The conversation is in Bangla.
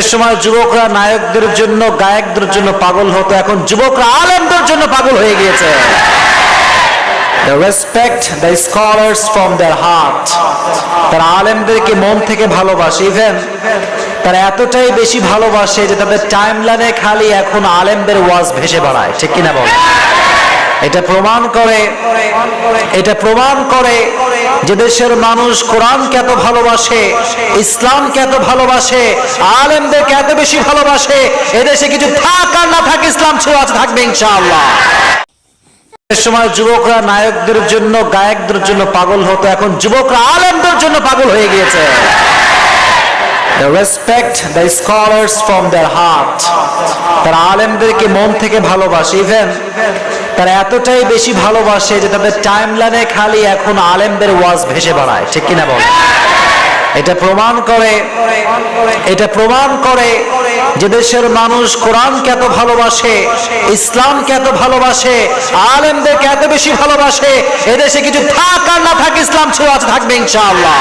সময় যুবকরা, নায়কদের জন্য, গায়কদের জন্য পাগল হতো। এখন যুবকরা, আলেমদের জন্য পাগল হয়ে গিয়েছে। Respect the scholars from their heart. মন থেকে ভালোবাসে। ইভেন তারা এতটাই বেশি ভালোবাসে যে টাইম লাইনে খালি এখন আলেমদের ওয়াজ ভেসে বেড়ায়। ঠিক কিনা বল? এটা প্রমাণ করে, এটা প্রমাণ করে যে দেশের মানুষ কোরআনকে এত ভালোবাসে, ইসলামকে এত ভালোবাসে, আলেমদেরকে এত বেশি ভালোবাসে, এদেশে কিছু থাক আর না থাক, ইসলাম আছে, থাকবে ইনশাআল্লাহ সময় যুবকরা, নায়কদের জন্য, গায়কদের জন্য পাগল হতো, এখন যুবকরা আলেমদের জন্য পাগল হয়ে গিয়েছে They respect the scholars from their heart. তারা আলেমদেরকে মন থেকে ভালোবাসে ইভেন তারা এতটাই বেশি ভালোবাসে যে তাদের টাইম লাইনে খালি এখন আলেমদের ওয়াজ ভেসে বেড়ায়। ঠিক কিনা বল এটা প্রমাণ করে, এটা প্রমাণ করে যে দেশের মানুষ কোরআনকে এত ভালোবাসে, ইসলামকে এত ভালোবাসে, আলেমদেরকে এত বেশি ভালোবাসে, এদেশে কিছু থাক আর না থাক ইসলাম আছে থাকবে ইনশাআল্লাহ।